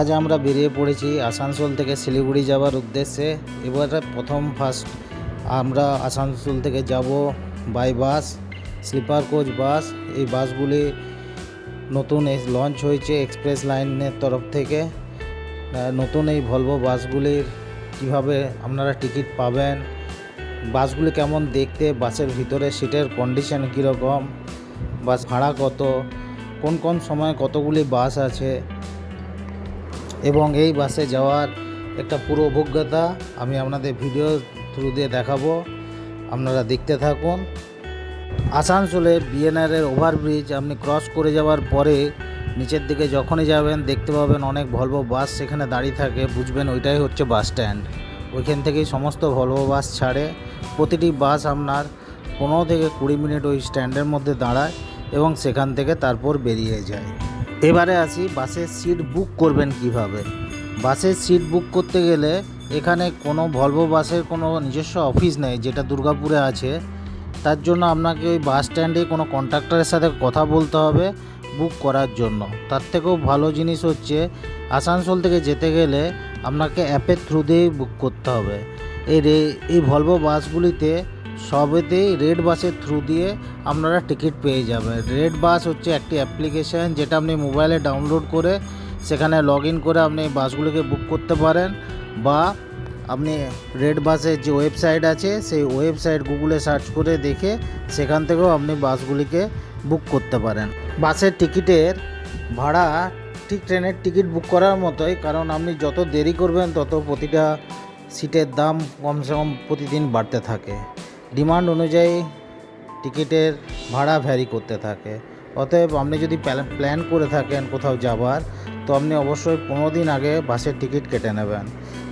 আজ আমরা বেরিয়ে পড়েছি আসানসোল থেকে শিলিগুড়ি যাওয়ার উদ্দেশ্যে। এবারে প্রথম ফার্স্ট আমরা আসানসোল থেকে যাব by bus sleeper coach bus এই বাসগুলি নতুন লঞ্চ হয়েছে এক্সপ্রেস লাইনের তরফ থেকে। নতুন এই ভলভো বাসগুলির কীভাবে আপনারা টিকিট পাবেন বাসগুলি কেমন দেখতে বাসের ভিতরে সিটের কন্ডিশন কীরকম বাস ভাড়া কত, কোন কোন সময় কতগুলি বাস আছে এবং এই বাসে যাওয়ার একটা পুরো অভিজ্ঞতা আমি আপনাদের ভিডিও থ্রু দিয়ে দেখাবো। আপনারা দেখতে থাকুন। আসানসোলে বিএনআরের ওভারব্রিজ আপনি ক্রস করে যাওয়ার পরে নিচের দিকে যখনই যাবেন, দেখতে পাবেন অনেক ভলভো বাস সেখানে দাঁড়িয়ে থাকে। বুঝবেন ওইটাই হচ্ছে বাস স্ট্যান্ড ওইখান থেকেই সমস্ত ভলভো বাস ছাড়ে। প্রতিটি বাস আপনার পনেরো থেকে কুড়ি মিনিট ওই স্ট্যান্ডের মধ্যে দাঁড়ায় এবং সেখান থেকে তারপর বেরিয়ে যায়। এবারে আসি বাসের সিট বুক করবেন কীভাবে? বাসের সিট বুক করতে গেলে এখানে কোনো ভলভো বাসের কোনো নিজস্ব অফিস নেই, যেটা দুর্গাপুরে আছে। তার জন্য আপনাকে ওই বাস স্ট্যান্ডে কোনো কন্ট্রাক্টরের সাথে কথা বলতে হবে বুক করার জন্য। তার থেকেও ভালো জিনিস হচ্ছে, আসানসোল থেকে যেতে গেলে আপনাকে অ্যাপের থ্রু দিয়েই বুক করতে হবে। এই এই ভলভো বাসগুলিতে সবেতেই রেড বাসের থ্রু দিয়ে আপনারা টিকিট পেয়ে যাবেন। রেড বাস হচ্ছে একটি অ্যাপ্লিকেশন যেটা আপনি মোবাইলে ডাউনলোড করে সেখানে লগ ইন করে আপনি বাসগুলিকে বুক করতে পারেন বা আপনি রেড বাসের যে ওয়েবসাইট আছে সেই ওয়েবসাইট গুগলে সার্চ করে দেখে সেখান থেকেও আপনি বাসগুলিকে বুক করতে পারেন। বাসের টিকিটের ভাড়া ঠিক ট্রেনের টিকিট বুক করার মতোই কারণ আপনি যত দেরি করবেন তত প্রতিটা সিটের দাম কমসে কম প্রতিদিন বাড়তে থাকে। ডিমান্ড অনুযায়ী টিকিটের ভাড়া ভ্যারি করতে থাকে। অতএব আপনি যদি প্ল্যান- করে থাকেন কোথাও যাবার, তো আপনি অবশ্যই পনেরো দিন আগে বাসের টিকিট কেটে নেবেন।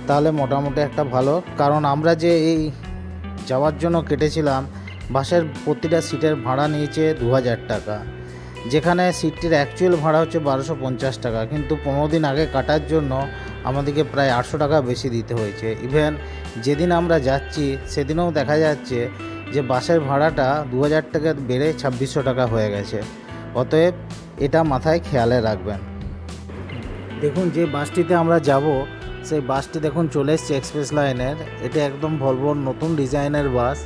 তাহলে মোটামুটি একটা ভালো। কারণ আমরা যে এই যাওয়ার জন্য কেটেছিলাম, বাসের প্রতিটা সিটের ভাড়া নিয়েছে দু হাজার টাকা। যেখানে সিটটির অ্যাকচুয়াল ভাড়া হচ্ছে বারোশো পঞ্চাশ টাকা। কিন্তু পনেরো দিন আগে কাটার জন্য আমাদেরকে প্রায় আটশো টাকা বেশি দিতে হয়েছে। ইভেন যেদিন আমরা যাচ্ছি, সেদিনেও দেখা যাচ্ছে যে বাসের ভাড়াটা দু হাজার টাকা বেড়ে ছাব্বিশশো টাকা হয়ে গেছে। অতএব এটা মাথায় খেয়ালে রাখবেন। দেখুন, যে বাসটিতে আমরা যাব, সেই বাসটি দেখুন চলে এসছে এক্সপ্রেস লাইনের। এটা একদম ভলভোর নতুন ডিজাইনের বাস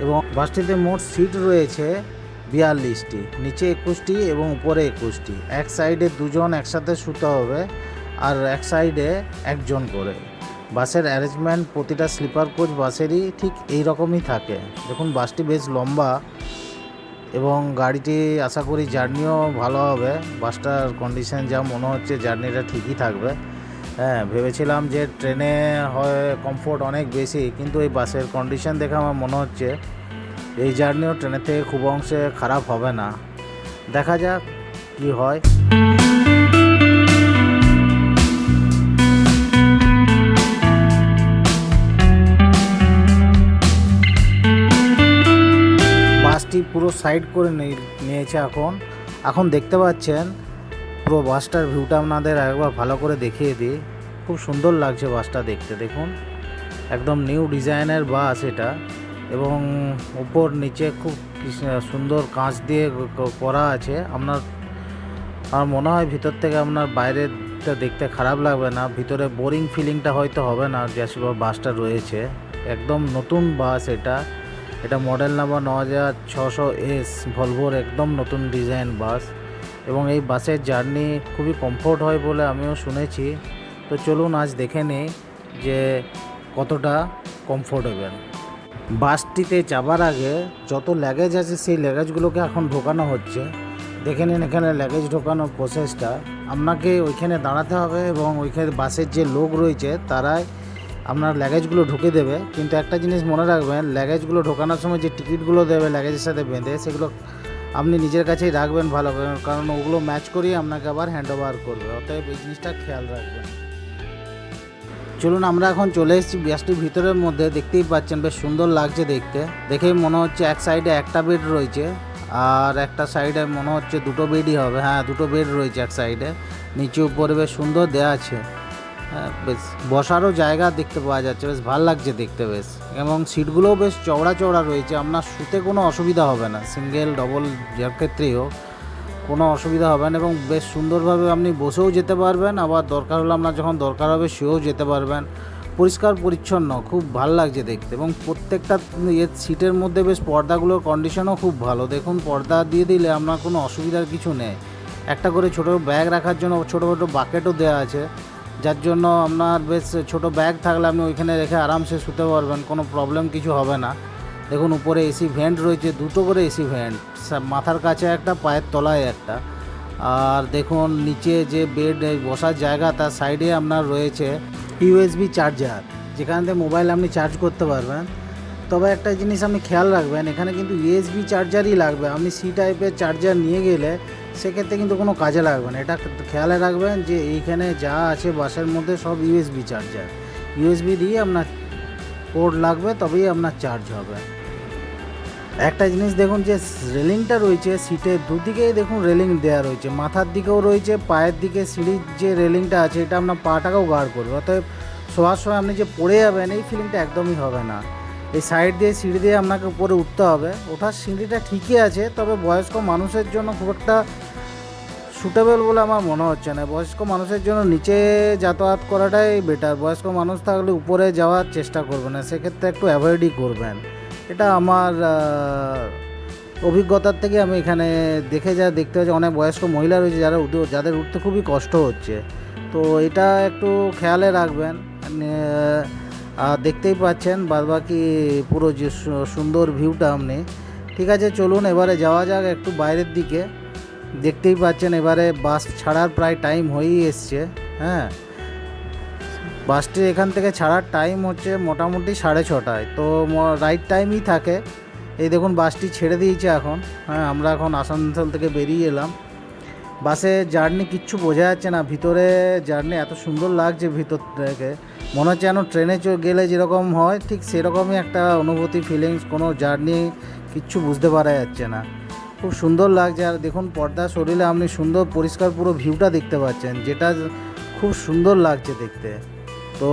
এবং বাসটিতে মোট সিট রয়েছে বিয়াল্লিশটি, নিচে একুশটি এবং উপরে একুশটি। এক সাইডে দুজন একসাথে শুতে হবে। আর এক সাইডে একজন করে। বাসের অ্যারেঞ্জমেন্ট প্রতিটা স্লিপার কোচ বাসেরই ঠিক এই রকমই থাকে। দেখুন, বাসটি বেশ লম্বা এবং গাড়িটি আশা করি জার্নিও ভালো হবে। বাসটার কন্ডিশন যা মনে হচ্ছে জার্নিটা ঠিকই থাকবে। হ্যাঁ ভেবেছিলাম যে ট্রেনে হয় কমফোর্ট অনেক বেশি, কিন্তু এই বাসের কন্ডিশন দেখে আমার মনে হচ্ছে এই জার্নিও ট্রেনের থেকে খুব অংশে খারাপ হবে না। দেখা যাক কি হয়। পুরো সাইড করে নিয়ে- নিয়েছে এখন। এখন দেখতে পাচ্ছেন, পুরো বাসটার ভিউটা আপনাদের একবার ভালো করে দেখিয়ে দিই। খুব সুন্দর লাগছে বাসটা দেখতে, দেখুন। একদম নিউ ডিজাইনের বাস এটা। এবং উপর, নিচে খুব সুন্দর কাঁচ দিয়ে করা আছে। আপনার, আমার মনে হয় ভিতর থেকে আপনার বাইরেটা দেখতে খারাপ লাগবে না। ভিতরে বোরিং ফিলিংটা হয়তো হবে না যেসব বাসটা রয়েছে। একদম নতুন বাস এটা। এটা মডেল নাম্বার ন হাজার ছশো এস ভলভোর একদম নতুন ডিজাইন বাস। এবং এই বাসের জার্নি খুবই কমফোর্ট হয় বলে আমিও শুনেছি। তো চলুন আজ দেখে নিই যে কতটা কমফোর্টেবল। বাসটিতে যাবার আগে যত ল্যাগেজ আছে সেই ল্যাগেজগুলোকে এখন ঢোকানো হচ্ছে। দেখে নিন এখানে ল্যাগেজ ঢোকানোর প্রসেসটা আপনাকে ওইখানে দাঁড়াতে হবে এবং ওইখানে বাসের যে লোক রয়েছে, তারাই আপনার ল্যাগেজগুলো ঢুকে দেবে। কিন্তু একটা জিনিস মনে রাখবেন ল্যাগেজগুলো ঢোকানোর সময় যে টিকিটগুলো দেবে ল্যাগেজের সাথে বেঁধে, সেগুলো আপনি নিজের কাছেই রাখবেন ভালো করে, কারণ ওগুলো ম্যাচ করিয়ে আপনাকে আবার হ্যান্ড ওভার করবে। অতএব এই জিনিসটা খেয়াল রাখবেন। চলুন, আমরা এখন চলে এসেছি বাসটির ভিতরের মধ্যে। দেখতেই পাচ্ছেন, বেশ সুন্দর লাগছে দেখতে। দেখেই মনে হচ্ছে এক সাইডে একটা বেড রয়েছে, আর একটা সাইডে মনে হচ্ছে দুটো বেডই হবে। হ্যাঁ দুটো বেড রয়েছে এক সাইডে নিচে উপরে বেশ সুন্দর দেওয়া আছে। বেশ। বসারও জায়গা দেখতে পাওয়া যাচ্ছে, বেশ ভালো লাগছে দেখতে, বেশ। এবং সিটগুলোও বেশ চওড়া চওড়া রয়েছে, আপনার শুতে কোনো অসুবিধা হবে না। সিঙ্গেল, ডবল, যার ক্ষেত্রেই হোক, কোনো অসুবিধা হবে না এবং বেশ সুন্দরভাবে আপনি বসেও যেতে পারবেন। আবার দরকার হলে আপনার যখন দরকার হবে, শুয়েও যেতে পারবেন। পরিষ্কার, পরিচ্ছন্ন, খুব ভালো লাগছে দেখতে এবং প্রত্যেকটা ইয়ে সিটের মধ্যে বেশ পর্দাগুলোর কন্ডিশনও খুব ভালো। দেখুন, পর্দা দিয়ে দিলে আপনার কোনো অসুবিধার কিছু নেই। একটা করে ছোটো ব্যাগ রাখার জন্য ছোটো ছোটো বাকেটও দেওয়া আছে। যার জন্য আপনার বেশ ছোট ব্যাগ থাকলে আপনি ওইখানে রেখে আরামসে শুতে পারবেন, কোনো প্রবলেম কিছু হবে না। দেখুন, উপরে এসি ভেন্ট রয়েছে, দুটো করে এসি ভেন্ট মাথার কাছে একটা, পায়ের তলায় একটা। আর দেখুন, নিচে যে বেড বসার জায়গা, তার সাইডে আপনার রয়েছে ইউএসবি চার্জার যেখান থেকে মোবাইল আপনি চার্জ করতে পারবেন। তবে একটা জিনিস আপনি খেয়াল রাখবেন, এখানে কিন্তু ইউএসবি চার্জারই লাগবে। আপনি সি টাইপের চার্জার নিয়ে গেলে সেক্ষেত্রে কিন্তু কোনো কাজে লাগবে না। এটা খেয়ালে রাখবেন যে এইখানে যা আছে বাসের মধ্যে সব ইউএসবি চার্জার ইউএসবি দিয়ে আপনার পোর্ট লাগবে, তবেই আপনার চার্জ হবে। একটা জিনিস দেখুন যে রেলিংটা রয়েছে, সিটের দুদিকেই দেখুন রেলিং দেওয়া রয়েছে। মাথার দিকেও রয়েছে, পায়ের দিকে সিঁড়ির যে রেলিংটা আছে, এটা আপনার পাটাকেও গার্ড করবে। অতএব শোয়ার সময় আপনি যে পড়ে যাবেন, এই ফিলিংটা একদমই হবে না। এই সাইড দিয়ে সিঁড়ি দিয়ে আপনাকে উপরে উঠতে হবে। ওঠার সিঁড়িটা ঠিকই আছে তবে বয়স্ক মানুষের জন্য খুব একটা সুটেবল বলে আমার মনে হচ্ছে না। বয়স্ক মানুষের জন্য নিচে যাতায়াত করাটাই বেটার বয়স্ক মানুষ থাকলে উপরে যাওয়ার চেষ্টা করবেন না সেক্ষেত্রে একটু অ্যাভয়েডই করবেন। এটা আমার অভিজ্ঞতার থেকে আমি এখানে দেখে যা দেখতে পাচ্ছি অনেক বয়স্ক মহিলা রয়েছে যারা যাদের উঠতে খুবই কষ্ট হচ্ছে। তো এটা একটু খেয়ালে রাখবেন। আহ, আর দেখতেই পাচ্ছেন বাদবাকি পুরো যে সুন্দর ভিউটা আপনি। ঠিক আছে, চলুন এবারে যাওয়া যাক একটু বাইরের দিকে। দেখতেই পাচ্ছেন এবারে বাস ছাড়ার প্রায় টাইম হয়েই এসছে হ্যাঁ। বাসটি এখান থেকে ছাড়ার টাইম হচ্ছে মোটামুটি সাড়ে ছটায়। তো রাইট টাইমই থাকে। এই দেখুন, বাসটি ছেড়ে দিয়েছে এখন হ্যাঁ আমরা এখন আসানসোল থেকে বেরিয়ে এলাম। বাসে জার্নি কিচ্ছু বোঝা যাচ্ছে না, ভিতরে জার্নি এত সুন্দর লাগছে ভিতর থেকে। মনে হচ্ছে যেন ট্রেনে গেলে যেরকম হয়, ঠিক সেরকমই একটা অনুভূতি ফিলিংস কোনো জার্নি কিচ্ছু বুঝতে পারা যাচ্ছে না। খুব সুন্দর লাগছে, আর দেখুন পর্দা সরিলে আপনি সুন্দর পরিষ্কার পুরো ভিউটা দেখতে পাচ্ছেন, যেটা খুব সুন্দর লাগছে দেখতে। তো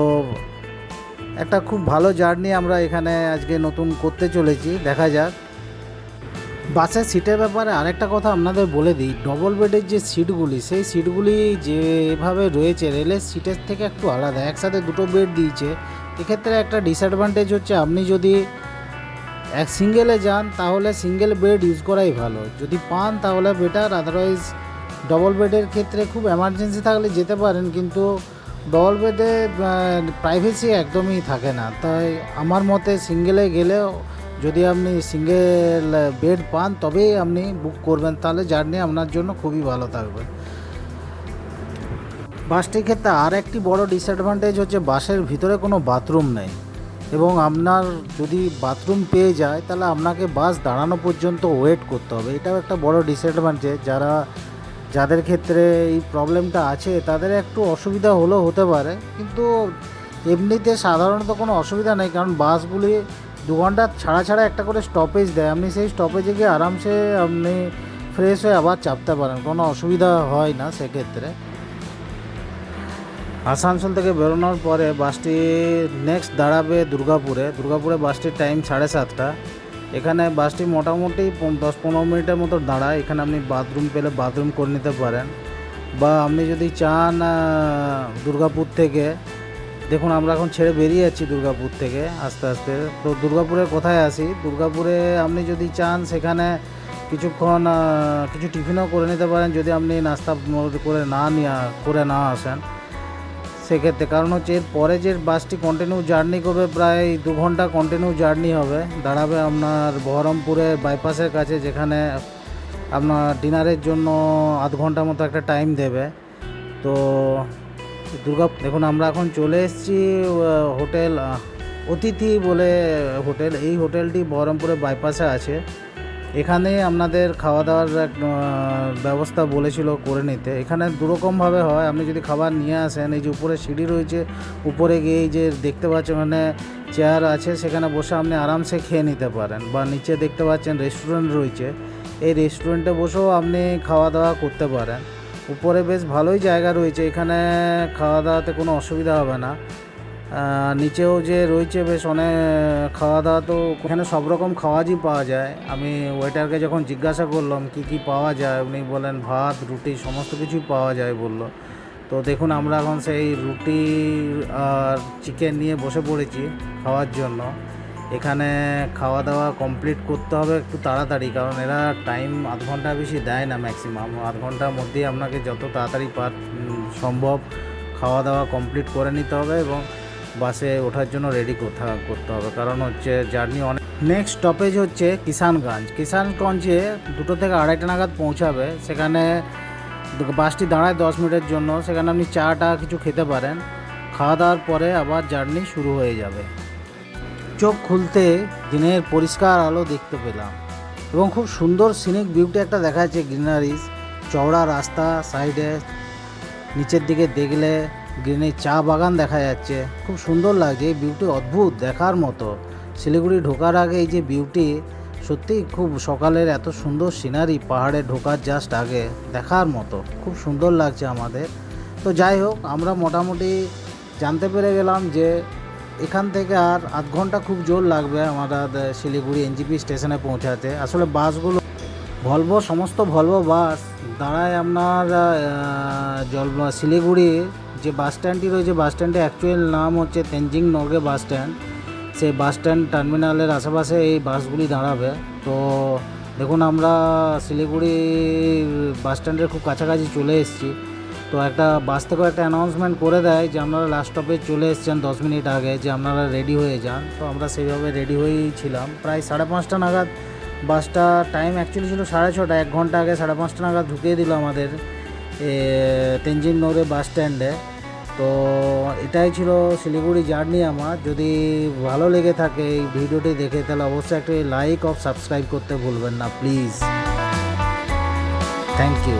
একটা খুব ভালো জার্নি আমরা এখানে আজকে নতুন করতে চলেছি, দেখা যাক। বাসের সিটের ব্যাপারে আরেকটা কথা আপনাদের বলে দিই। ডবল বেডের যে সিটগুলি, সেই সিটগুলি যেভাবে রয়েছে রেলের সিটের থেকে একটু আলাদা। একসাথে দুটো বেড দিয়েছে। এক্ষেত্রে একটা ডিসঅ্যাডভান্টেজ হচ্ছে, আপনি যদি এক সিঙ্গেলে যান, তাহলে সিঙ্গেল বেড ইউজ করাই ভালো। যদি পান, তাহলে বেটার আদারওয়াইজ ডবল বেডের ক্ষেত্রে খুব এমার্জেন্সি থাকলে যেতে পারেন, কিন্তু ডবল বেডে প্রাইভেসি একদমই থাকে না। তাই আমার মতে সিঙ্গেলে গেলেও যদি আপনি সিঙ্গেল বেড পান, তবেই আপনি বুক করবেন। তাহলে জার্নি আপনার জন্য খুবই ভালো থাকবে। বাসটির ক্ষেত্রে আর একটি বড় ডিসঅ্যাডভান্টেজ হচ্ছে বাসের ভিতরে কোনো বাথরুম নেই। এবং আপনার যদি বাথরুম পেয়ে যায়, তাহলে আপনাকে বাস দাঁড়ানো পর্যন্ত ওয়েট করতে হবে। এটাও একটা বড় ডিসঅ্যাডভান্টেজ যারা, যাদের ক্ষেত্রে এই প্রবলেমটা আছে, তাদের একটু অসুবিধা হলেও হতে পারে। কিন্তু এমনিতে সাধারণত কোনো অসুবিধা নেই, কারণ বাসগুলি দু ঘণ্টা ছাড়া ছাড়া একটা করে স্টপেজ দেয়। আপনি সেই স্টপেজে গিয়ে আরামসে আপনি ফ্রেশ হয়ে আবার চাপতে পারেন। কোনো অসুবিধা হয় না সেক্ষেত্রে। আসানসোল থেকে বেরোনোর পরে বাসটি নেক্সট দাঁড়াবে দুর্গাপুরে। দুর্গাপুরে বাসটির টাইম সাড়ে সাতটা। এখানে বাসটি মোটামুটি দশ পনেরো মিনিটের মতো দাঁড়ায়। এখানে আপনি বাথরুম পেলে বাথরুম করে নিতে পারেন। বা আপনি যদি চান দুর্গাপুর থেকে দেখুন, আমরা এখন ছেড়ে বেরিয়ে যাচ্ছি দুর্গাপুর থেকে আস্তে আস্তে। তো দুর্গাপুরে কোথায় আসি দুর্গাপুরে আপনি যদি চান, সেখানে কিছুক্ষণ কিছু টিফিনও করে নিতে পারেন। যদি আপনি নাস্তা করে না নিয়ে, করে না আসেন, সেক্ষেত্রে। কারণ হচ্ছে, এর পরে যে বাসটি কন্টিনিউ জার্নি করবে, প্রায় দু ঘণ্টা কন্টিনিউ জার্নি হবে। দাঁড়াবে আপনার বহরমপুরের বাইপাসের কাছে, যেখানে আপনার ডিনারের জন্য আধ ঘণ্টা মতো একটা টাইম দেবে। তো দুর্গা দেখুন আমরা এখন চলে এসেছি হোটেল অতিথি বলে হোটেল। এই হোটেলটি বহরমপুরের বাইপাসে আছে। এখানে আপনাদের খাওয়া দাওয়ার এক, ব্যবস্থা বলেছিল করে নিতে। এখানে দুরকমভাবে হয় আপনি যদি খাবার নিয়ে আসেন এই যে উপরে সিঁড়ি রয়েছে উপরে গিয়ে যে দেখতে পাচ্ছেন ওখানে চেয়ার আছে সেখানে বসে আপনি আরামসে খেয়ে নিতে পারেন। বা নিচে দেখতে পাচ্ছেন রেস্টুরেন্ট রয়েছে। এই রেস্টুরেন্টে বসেও আপনি খাওয়া দাওয়া করতে পারেন। উপরে বেশ ভালোই জায়গা রয়েছে, এখানে খাওয়া দাওয়াতে কোনো অসুবিধা হবে না। নিচেও যে রয়েছে বেশ অনেক খাওয়া দাওয়া তো এখানে সব রকম খাওয়াজই পাওয়া যায়। আমি ওয়েটারকে যখন জিজ্ঞাসা করলাম, কি কি পাওয়া যায়? উনি বলেন, ভাত, রুটি, সমস্ত কিছুই পাওয়া যায়, বলল। তো দেখুন, আমরা এখন সেই রুটি আর চিকেন নিয়ে বসে পড়েছি খাওয়ার জন্য। এখানে খাওয়া দাওয়া কমপ্লিট করতে হবে একটু তাড়াতাড়ি, কারণ এরা টাইম আধ ঘণ্টা বেশি দেয় না ম্যাক্সিমাম আধ ঘণ্টার মধ্যেই আপনাকে যত তাড়াতাড়ি পার সম্ভব খাওয়া দাওয়া কমপ্লিট করে নিতে হবে এবং বাসে ওঠার জন্য রেডি করতে করতে হবে। কারণ হচ্ছে জার্নি অনেক নেক্সট স্টপেজ হচ্ছে কিষানগঞ্জ। কিষানগঞ্জে দুটো থেকে আড়াইটা নাগাদ পৌঁছাবে। সেখানে বাসটি দাঁড়ায় দশ মিনিটের জন্য। সেখানে আপনি চাটা কিছু খেতে পারেন। খাওয়া দাওয়ার পরে আবার জার্নি শুরু হয়ে যাবে। চোখ খুলতে দিনের পরিষ্কার আলো দেখতে পেলাম এবং খুব সুন্দর সিনিক বিউটি একটা দেখা যাচ্ছে গ্রিনারিজ চওড়া রাস্তা সাইডে নিচের দিকে দেখলে গ্রিনের চা বাগান দেখা যাচ্ছে। খুব সুন্দর লাগছে এই বিউটি অদ্ভুত দেখার মতো। শিলিগুড়ি ঢোকার আগে এই যে বিউটি সত্যিই খুব সকালের এত সুন্দর সিনারি পাহাড়ে ঢোকার জাস্ট আগে দেখার মতো। খুব সুন্দর লাগছে আমাদের। তো যাই হোক, আমরা মোটামুটি জানতে পেরে গেলাম যে এখান থেকে আর আধ ঘণ্টা খুব জোর লাগবে আমাদের শিলিগুড়ি এনজিপি স্টেশনে পৌঁছাতে। আসলে বাসগুলো ভলভো সমস্ত ভলভো বাস দাঁড়ায় আপনার জল, শিলিগুড়ি যে বাস স্ট্যান্ডটি রয়েছে, বাস স্ট্যান্ডের অ্যাকচুয়াল নাম হচ্ছে তেনজিং নর্গে বাস স্ট্যান্ড সেই বাস স্ট্যান্ড টার্মিনালের আশেপাশে এই বাসগুলি দাঁড়াবে। তো দেখুন আমরা শিলিগুড়ি বাস স্ট্যান্ডের খুব কাছাকাছি চলে এসেছি। তো একটা বাস থেকেও একটা অ্যানাউন্সমেন্ট করে দেয় যে আপনারা লাস্ট স্টপে চলে এসেছেন দশ মিনিট আগে যে আপনারা রেডি হয়ে যান। তো আমরা সেইভাবে রেডি হয়েই ছিলাম। প্রায় সাড়ে পাঁচটা নাগাদ বাসটা টাইম অ্যাকচুয়ালি ছিল সাড়ে ছটা এক ঘণ্টা আগে সাড়ে পাঁচটা নাগাদ ঢুকিয়ে দিল আমাদের এ, তেনজিং নগরে বাস স্ট্যান্ডে তো এটাই ছিল শিলিগুড়ি জার্নি আমার। যদি ভালো লেগে থাকে এই ভিডিওটি দেখে তাহলে অবশ্যই একটা লাইক অফ সাবস্ক্রাইব করতে ভুলবেন না প্লিজ থ্যাংক ইউ